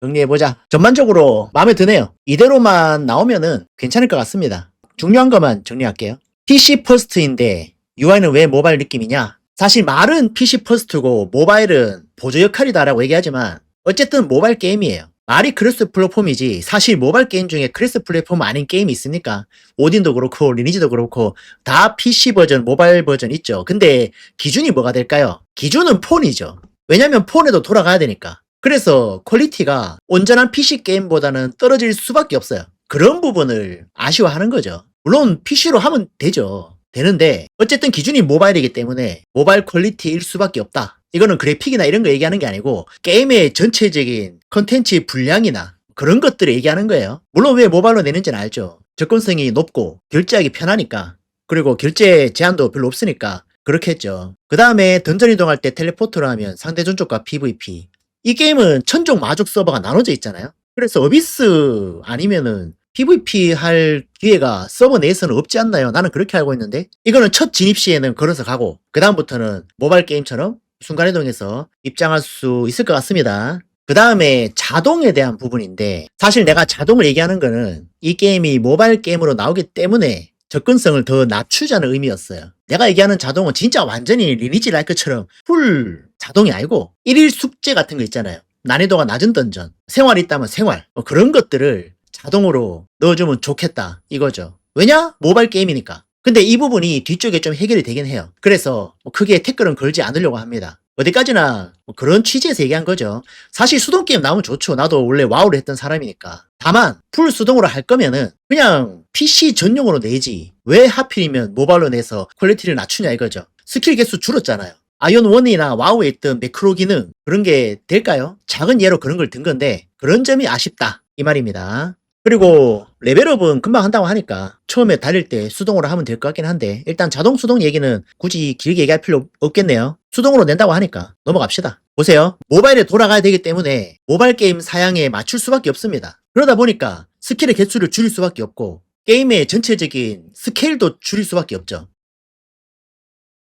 정리해보자. 전반적으로 마음에 드네요. 이대로만 나오면은 괜찮을 것 같습니다. 중요한 것만 정리할게요. PC 퍼스트인데 UI는 왜 모바일 느낌이냐? 사실 말은 PC 퍼스트고 모바일은 보조 역할이다라고 얘기하지만 어쨌든 모바일 게임이에요. 말이 크로스 플랫폼이지 사실 모바일 게임 중에 크로스 플랫폼 아닌 게임이 있습니까? 오딘도 그렇고 리니지도 그렇고 다 PC 버전, 모바일 버전 있죠. 근데 기준이 뭐가 될까요? 기준은 폰이죠. 왜냐면 폰에도 돌아가야 되니까. 그래서 퀄리티가 온전한 PC 게임보다는 떨어질 수밖에 없어요. 그런 부분을 아쉬워하는 거죠. 물론 PC로 하면 되죠. 되는데 어쨌든 기준이 모바일이기 때문에 모바일 퀄리티일 수밖에 없다. 이거는 그래픽이나 이런 거 얘기하는 게 아니고 게임의 전체적인 컨텐츠 분량이나 그런 것들을 얘기하는 거예요. 물론 왜 모바일로 내는지는 알죠. 접근성이 높고 결제하기 편하니까 그리고 결제 제한도 별로 없으니까 그렇게 했죠. 그 다음에 던전 이동할 때 텔레포트를 하면 상대전 쪽과 PVP. 이 게임은 천종 마족 서버가 나눠져 있잖아요. 그래서 어비스 아니면은 PVP 할 기회가 서버 내에서는 없지 않나요? 나는 그렇게 알고 있는데 이거는 첫 진입 시에는 걸어서 가고 그 다음부터는 모바일 게임처럼 순간이동해서 입장할 수 있을 것 같습니다. 그 다음에 자동에 대한 부분인데 사실 내가 자동을 얘기하는 거는 이 게임이 모바일 게임으로 나오기 때문에 접근성을 더 낮추자는 의미였어요. 내가 얘기하는 자동은 진짜 완전히 리니지 라이크처럼 풀 자동이 아니고 일일 숙제 같은 거 있잖아요. 난이도가 낮은 던전, 생활이 있다면 생활, 뭐 그런 것들을 자동으로 넣어주면 좋겠다 이거죠. 왜냐? 모바일 게임이니까. 근데 이 부분이 뒤쪽에 좀 해결이 되긴 해요. 그래서 뭐 크게 태클은 걸지 않으려고 합니다. 어디까지나 뭐 그런 취지에서 얘기한 거죠. 사실 수동 게임 나오면 좋죠. 나도 원래 와우를 했던 사람이니까. 다만 풀 수동으로 할 거면은 그냥 PC 전용으로 내지 왜 하필이면 모바일로 내서 퀄리티를 낮추냐 이거죠. 스킬 개수 줄었잖아요. 아이온 1이나 와우에 있던 매크로 기능 그런 게 될까요? 작은 예로 그런 걸 든 건데 그런 점이 아쉽다 이 말입니다. 그리고 레벨업은 금방 한다고 하니까 처음에 달릴 때 수동으로 하면 될 것 같긴 한데 일단 자동 수동 얘기는 굳이 길게 얘기할 필요 없겠네요. 수동으로 낸다고 하니까 넘어갑시다. 보세요. 모바일에 돌아가야 되기 때문에 모바일 게임 사양에 맞출 수밖에 없습니다. 그러다 보니까 스킬의 개수를 줄일 수밖에 없고 게임의 전체적인 스케일도 줄일 수밖에 없죠.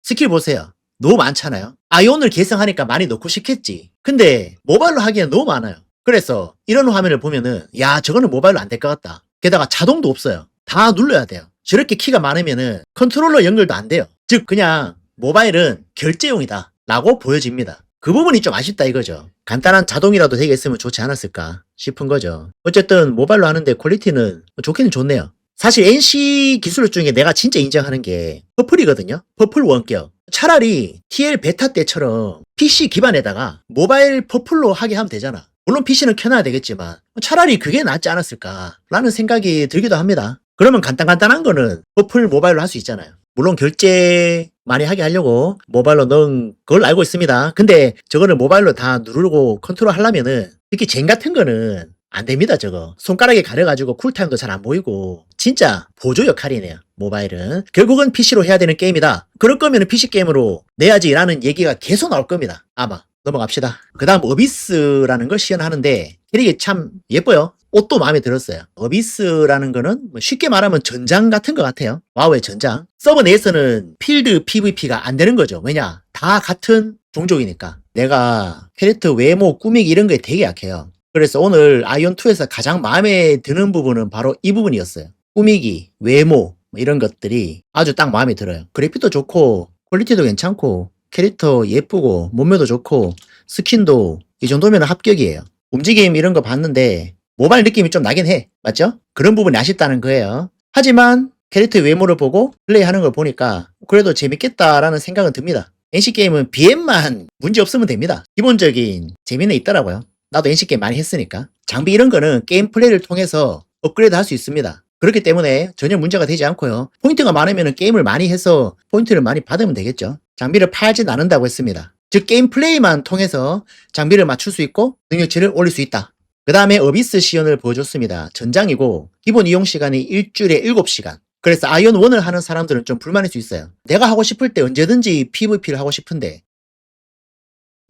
스킬 보세요. 너무 많잖아요. 아이온을 계승하니까 많이 넣고 싶겠지. 근데 모바일로 하기엔 너무 많아요. 그래서 이런 화면을 보면은 야 저거는 모바일로 안 될 것 같다. 게다가 자동도 없어요. 다 눌러야 돼요. 저렇게 키가 많으면은 컨트롤러 연결도 안 돼요. 즉 그냥 모바일은 결제용이다 라고 보여집니다. 그 부분이 좀 아쉽다 이거죠. 간단한 자동이라도 되겠으면 좋지 않았을까 싶은 거죠. 어쨌든 모바일로 하는데 퀄리티는 좋기는 좋네요. 사실 NC 기술 중에 내가 진짜 인정하는 게 퍼플이거든요. 퍼플 원격. 차라리 TL 베타 때처럼 PC 기반에다가 모바일 퍼플로 하게 하면 되잖아. 물론 PC는 켜놔야 되겠지만 차라리 그게 낫지 않았을까라는 생각이 들기도 합니다. 그러면 간단간단한 거는 퍼플 모바일로 할 수 있잖아요. 물론 결제 많이 하게 하려고 모바일로 넣은 걸 알고 있습니다. 근데 저거를 모바일로 다 누르고 컨트롤 하려면은 특히 젠 같은 거는 안 됩니다, 저거. 손가락에 가려가지고 쿨타임도 잘 안 보이고. 진짜 보조 역할이네요, 모바일은. 결국은 PC로 해야 되는 게임이다. 그럴 거면 PC 게임으로 내야지라는 얘기가 계속 나올 겁니다. 아마. 넘어갑시다. 그 다음 어비스라는 걸 시연하는데 캐릭이 참 예뻐요. 옷도 마음에 들었어요. 어비스라는 거는 뭐 쉽게 말하면 전장 같은 것 같아요. 와우의 전장. 서버 내에서는 필드 PVP가 안 되는 거죠. 왜냐? 다 같은 종족이니까. 내가 캐릭터 외모, 꾸미기 이런 거에 되게 약해요. 그래서 오늘 아이온2에서 가장 마음에 드는 부분은 바로 이 부분이었어요. 꾸미기, 외모, 뭐 이런 것들이 아주 딱 마음에 들어요. 그래픽도 좋고, 퀄리티도 괜찮고, 캐릭터 예쁘고, 몸매도 좋고, 스킨도 이 정도면 합격이에요. 움직임 이런 거 봤는데, 모바일 느낌이 좀 나긴 해. 맞죠? 그런 부분이 아쉽다는 거예요. 하지만, 캐릭터 외모를 보고 플레이하는 걸 보니까, 그래도 재밌겠다라는 생각은 듭니다. NC게임은 BM만 문제 없으면 됩니다. 기본적인 재미는 있더라고요. 나도 NC게임 많이 했으니까. 장비 이런 거는 게임 플레이를 통해서 업그레이드 할 수 있습니다. 그렇기 때문에 전혀 문제가 되지 않고요. 포인트가 많으면 게임을 많이 해서 포인트를 많이 받으면 되겠죠. 장비를 팔진 않는다고 했습니다. 즉 게임 플레이만 통해서 장비를 맞출 수 있고 능력치를 올릴 수 있다. 그 다음에 어비스 시연을 보여줬습니다. 전장이고 기본 이용 시간이 일주일에 7시간. 그래서 아이온 1을 하는 사람들은 좀 불만일 수 있어요. 내가 하고 싶을 때 언제든지 PVP를 하고 싶은데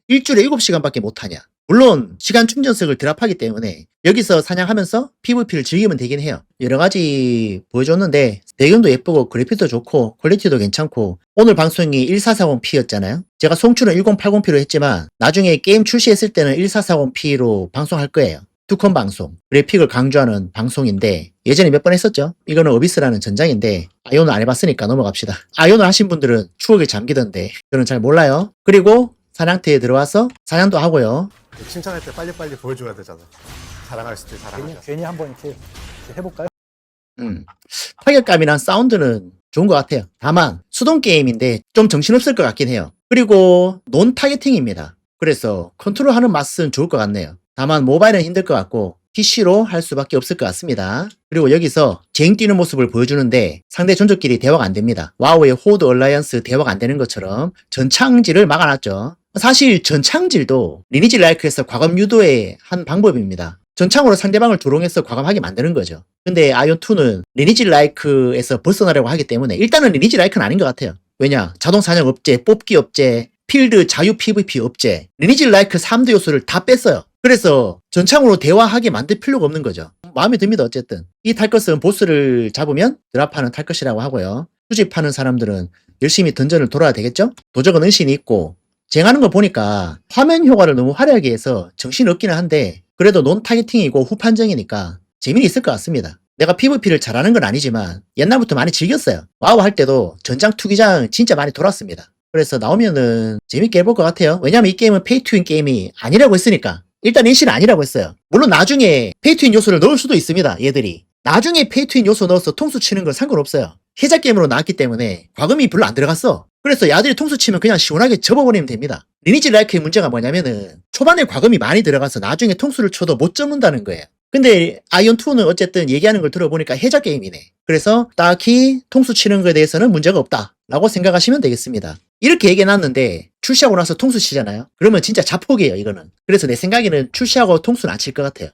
일주일에 7시간밖에 못하냐. 물론 시간 충전석을 드랍하기 때문에 여기서 사냥하면서 PVP를 즐기면 되긴 해요. 여러 가지 보여줬는데 배경도 예쁘고 그래픽도 좋고 퀄리티도 괜찮고 오늘 방송이 1440p였잖아요. 제가 송출은 1080p로 했지만 나중에 게임 출시했을 때는 1440p로 방송할 거예요. 투컴 방송, 그래픽을 강조하는 방송인데 예전에 몇 번 했었죠. 이거는 어비스라는 전장인데 아이온을 안 해봤으니까 넘어갑시다. 아이온을 하신 분들은 추억에 잠기던데 저는 잘 몰라요. 그리고 사냥터에 들어와서 사냥도 하고요. 칭찬할 때 빨리빨리 보여줘야 되잖아. 자랑할 수도 괜히, 자랑하자. 괜히 한번 이렇게, 이렇게 해볼까요? 음. 타격감이랑 사운드는 좋은 것 같아요. 다만 수동 게임인데 좀 정신없을 것 같긴 해요. 그리고 논 타겟팅입니다. 그래서 컨트롤하는 맛은 좋을 것 같네요. 다만 모바일은 힘들 것 같고 PC로 할 수밖에 없을 것 같습니다. 그리고 여기서 쟁 뛰는 모습을 보여주는데 상대 전적끼리 대화가 안 됩니다. 와우의 호드 얼라이언스 대화가 안 되는 것처럼 전창질을 막아놨죠. 사실 전창질도 리니지 라이크에서 과감 유도의 한 방법입니다. 전창으로 상대방을 조롱해서 과감하게 만드는 거죠. 근데 아이온2는 리니지 라이크에서 벗어나려고 하기 때문에 일단은 리니지 라이크는 아닌 것 같아요. 왜냐? 자동 사냥 업체, 뽑기 업체, 필드 자유 PVP 업체, 리니지 라이크 3대 요소를 다 뺐어요. 그래서 전창으로 대화하게 만들 필요가 없는 거죠. 마음에 듭니다, 어쨌든. 이 탈 것은 보스를 잡으면 드랍하는 탈 것이라고 하고요. 수집하는 사람들은 열심히 던전을 돌아야 되겠죠? 도적은 은신이 있고, 쟁하는 거 보니까 화면 효과를 너무 화려하게 해서 정신 없기는 한데, 그래도 논 타겟팅이고 후판정이니까 재미는 있을 것 같습니다. 내가 PVP를 잘하는 건 아니지만 옛날부터 많이 즐겼어요. 와우 할 때도 전장 투기장 진짜 많이 돌았습니다. 그래서 나오면은 재밌게 해볼 것 같아요. 왜냐면 이 게임은 페이투인 게임이 아니라고 했으니까. 일단 인실은 아니라고 했어요. 물론 나중에 페이투인 요소를 넣을 수도 있습니다. 얘들이. 나중에 페이투인 요소 넣어서 통수 치는 건 상관없어요. 해자 게임으로 나왔기 때문에 과금이 별로 안 들어갔어. 그래서 야들이 통수 치면 그냥 시원하게 접어버리면 됩니다. 리니지 라이크의 문제가 뭐냐면은 초반에 과금이 많이 들어가서 나중에 통수를 쳐도 못 접는다는 거예요. 근데 아이온2는 어쨌든 얘기하는 걸 들어보니까 해자 게임이네. 그래서 딱히 통수 치는 거에 대해서는 문제가 없다. 라고 생각하시면 되겠습니다. 이렇게 얘기해놨는데 출시하고 나서 통수 치잖아요. 그러면 진짜 자폭이에요, 이거는. 그래서 내 생각에는 출시하고 통수는 안 칠 것 같아요.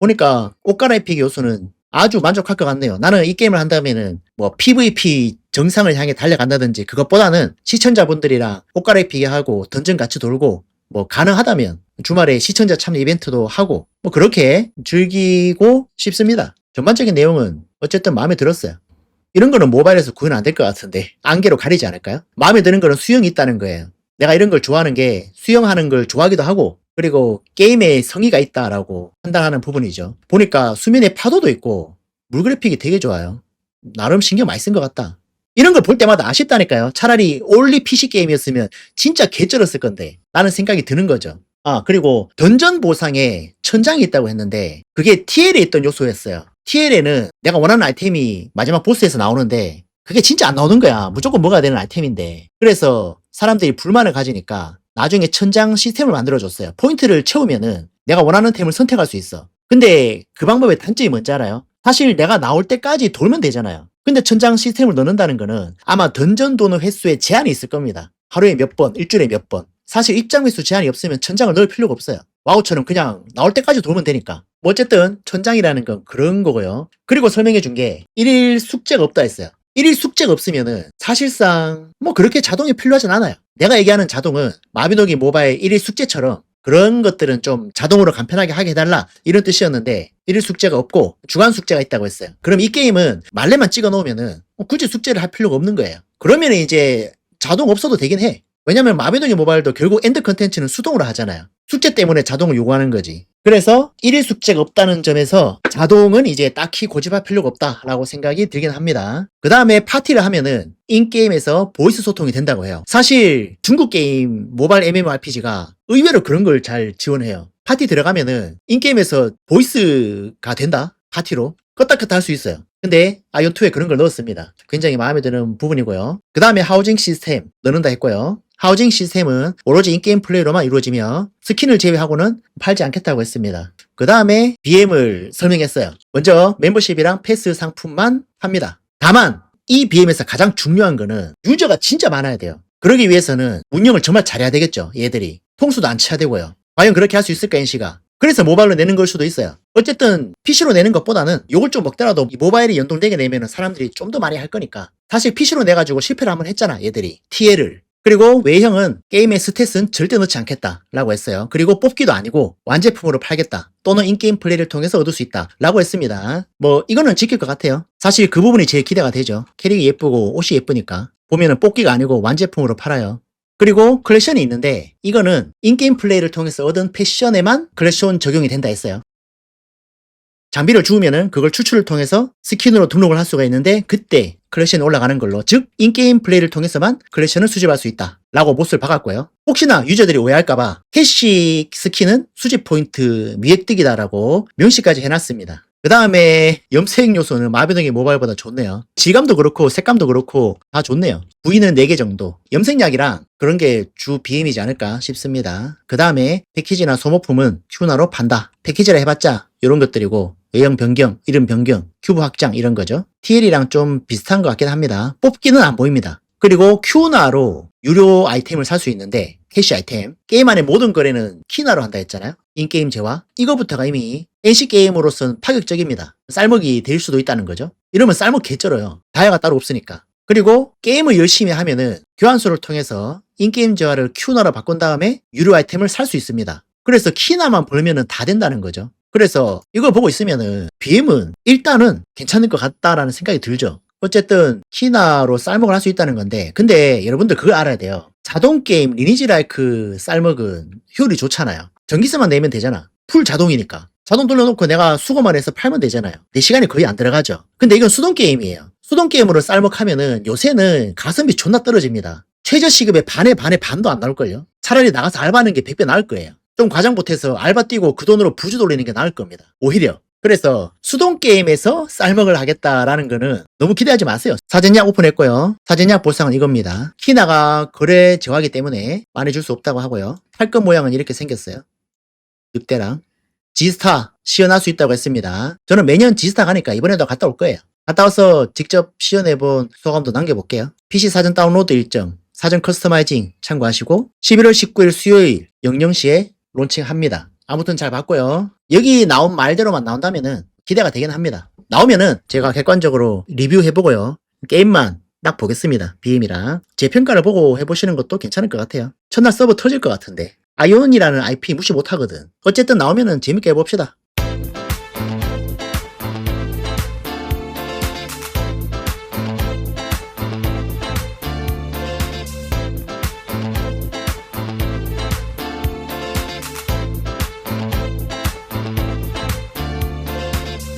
보니까 옷 갈아입히기 요소는 아주 만족할 것 같네요. 나는 이 게임을 한다면은 뭐 PVP 정상을 향해 달려간다든지 그것보다는 시청자분들이랑 옷 갈아입히기 하고 던전 같이 돌고 뭐 가능하다면 주말에 시청자 참여 이벤트도 하고 뭐 그렇게 즐기고 싶습니다. 전반적인 내용은 어쨌든 마음에 들었어요. 이런 거는 모바일에서 구현 안 될 것 같은데 안개로 가리지 않을까요? 마음에 드는 거는 수영이 있다는 거예요. 내가 이런 걸 좋아하는 게 수영하는 걸 좋아하기도 하고 그리고 게임에 성의가 있다라고 판단하는 부분이죠. 보니까 수면에 파도도 있고 물 그래픽이 되게 좋아요. 나름 신경 많이 쓴 것 같다. 이런 걸 볼 때마다 아쉽다니까요. 차라리 올리 PC 게임이었으면 진짜 개쩔었을 건데 라는 생각이 드는 거죠. 아 그리고 던전 보상에 천장이 있다고 했는데 그게 TL에 있던 요소였어요. TL에는 내가 원하는 아이템이 마지막 보스에서 나오는데 그게 진짜 안 나오는 거야. 무조건 먹어야 되는 아이템인데. 그래서 사람들이 불만을 가지니까 나중에 천장 시스템을 만들어줬어요. 포인트를 채우면은 내가 원하는 템을 선택할 수 있어. 근데 그 방법의 단점이 뭔지 알아요? 사실 내가 나올 때까지 돌면 되잖아요. 근데 천장 시스템을 넣는다는 거는 아마 던전 도는 횟수에 제한이 있을 겁니다. 하루에 몇 번, 일주일에 몇 번. 사실 입장 횟수 제한이 없으면 천장을 넣을 필요가 없어요. 와우처럼 그냥 나올 때까지 돌면 되니까. 뭐 어쨌든 천장이라는 건 그런 거고요. 그리고 설명해 준 게 일일 숙제가 없다 했어요. 일일 숙제가 없으면은 사실상 뭐 그렇게 자동이 필요하진 않아요. 내가 얘기하는 자동은 마비노기 모바일 일일 숙제처럼 그런 것들은 좀 자동으로 간편하게 하게 해달라 이런 뜻이었는데 일일 숙제가 없고 주간 숙제가 있다고 했어요. 그럼 이 게임은 말레만 찍어 놓으면은 뭐 굳이 숙제를 할 필요가 없는 거예요. 그러면 이제 자동 없어도 되긴 해. 왜냐면 마비노기 모바일도 결국 엔드 컨텐츠는 수동으로 하잖아요. 숙제 때문에 자동을 요구하는 거지. 그래서 일일 숙제가 없다는 점에서 자동은 이제 딱히 고집할 필요가 없다라고 생각이 들긴 합니다. 그 다음에 파티를 하면은 인게임에서 보이스 소통이 된다고 해요. 사실 중국 게임 모바일 MMORPG가 의외로 그런 걸 잘 지원해요. 파티 들어가면은 인게임에서 보이스가 된다? 파티로? 껐다 켰다 할 수 있어요. 근데 아이온2에 그런 걸 넣었습니다. 굉장히 마음에 드는 부분이고요. 그 다음에 하우징 시스템 넣는다 했고요. 하우징 시스템은 오로지 인게임 플레이로만 이루어지며 스킨을 제외하고는 팔지 않겠다고 했습니다. 그 다음에 BM을 설명했어요. 먼저 멤버십이랑 패스 상품만 합니다. 다만 이 BM에서 가장 중요한 거는 유저가 진짜 많아야 돼요. 그러기 위해서는 운영을 정말 잘해야 되겠죠. 얘들이. 통수도 안 쳐야 되고요. 과연 그렇게 할 수 있을까 NC가? 그래서 모바일로 내는 걸 수도 있어요. 어쨌든 PC로 내는 것보다는 요걸 좀 먹더라도 이 모바일이 연동되게 내면 사람들이 좀 더 많이 할 거니까. 사실 PC로 내가지고 실패를 한번 했잖아 얘들이. TL을. 그리고 외형은 게임의 스탯은 절대 넣지 않겠다 라고 했어요. 그리고 뽑기도 아니고 완제품으로 팔겠다. 또는 인게임 플레이를 통해서 얻을 수 있다 라고 했습니다. 뭐 이거는 지킬 것 같아요. 사실 그 부분이 제일 기대가 되죠. 캐릭이 예쁘고 옷이 예쁘니까 보면은 뽑기가 아니고 완제품으로 팔아요. 그리고 컬렉션이 있는데 이거는 인게임 플레이를 통해서 얻은 패션에만 컬렉션 적용이 된다 했어요. 장비를 주우면은 그걸 추출을 통해서 스킨으로 등록을 할 수가 있는데 그때 컬렉션이 올라가는 걸로 즉 인게임 플레이를 통해서만 컬렉션을 수집할 수 있다 라고 못을 박았고요. 혹시나 유저들이 오해할까봐 캐시 스킨은 수집 포인트 미획득이다 라고 명시까지 해놨습니다. 그 다음에 염색 요소는 마비노기 모바일보다 좋네요. 질감도 그렇고 색감도 그렇고 다 좋네요. 부위는 4개 정도. 염색약이랑 그런 게 주 BM이지 않을까 싶습니다. 그 다음에 패키지나 소모품은 큐나로 판다. 패키지라 해봤자 이런 것들이고 외형 변경, 이름 변경, 큐브 확장 이런 거죠. TL이랑 좀 비슷한 것 같긴 합니다. 뽑기는 안 보입니다. 그리고 큐나로 유료 아이템을 살 수 있는데 캐시 아이템 게임 안의 모든 거래는 키나로 한다 했잖아요. 인게임 제화 이거부터가 이미 NC 게임으로서는 파격적입니다. 쌀먹이 될 수도 있다는 거죠. 이러면 쌀먹 개쩔어요. 다이아가 따로 없으니까. 그리고 게임을 열심히 하면은 교환소를 통해서 인게임 제화를 큐나로 바꾼 다음에 유료 아이템을 살 수 있습니다. 그래서 키나만 벌면은 다 된다는 거죠. 그래서 이걸 보고 있으면은 BM은 일단은 괜찮을 것 같다라는 생각이 들죠. 어쨌든 키나로 쌀먹을 할 수 있다는 건데 근데 여러분들 그거 알아야 돼요. 자동 게임 리니지 라이크 쌀먹은 효율이 좋잖아요. 전기세만 내면 되잖아. 풀 자동이니까. 자동 돌려놓고 내가 수거만 해서 팔면 되잖아요. 내 시간이 거의 안 들어가죠. 근데 이건 수동 게임이에요. 수동 게임으로 쌀먹하면은 요새는 가성비 존나 떨어집니다. 최저 시급의 반의 반의 반도 안 나올걸요. 차라리 나가서 알바하는 게 100배 나을 거예요. 좀 과장 못해서 알바 뛰고 그 돈으로 부주 돌리는 게 나을 겁니다. 오히려. 그래서 수동 게임에서 쌀먹을 하겠다라는 거는 너무 기대하지 마세요. 사전약 오픈했고요. 사전약 볼상은 이겁니다. 키나가 거래 저하기 때문에 많이 줄 수 없다고 하고요. 팔건 모양은 이렇게 생겼어요. 늑대랑 지스타 시연할 수 있다고 했습니다. 저는 매년 지스타 가니까 이번에도 갔다 올 거예요. 갔다 와서 직접 시연해본 소감도 남겨볼게요. PC 사전 다운로드 일정, 사전 커스터마이징 참고하시고 11월 19일 수요일 00시에 론칭합니다. 아무튼 잘 봤고요. 여기 나온 말대로만 나온다면은 기대가 되긴 합니다. 나오면은 제가 객관적으로 리뷰해보고요. 게임만 딱 보겠습니다. BM이랑. 제 평가를 보고 해보시는 것도 괜찮을 것 같아요. 첫날 서버 터질 것 같은데. 아이온이라는 IP 무시 못하거든. 어쨌든 나오면은 재밌게 해봅시다.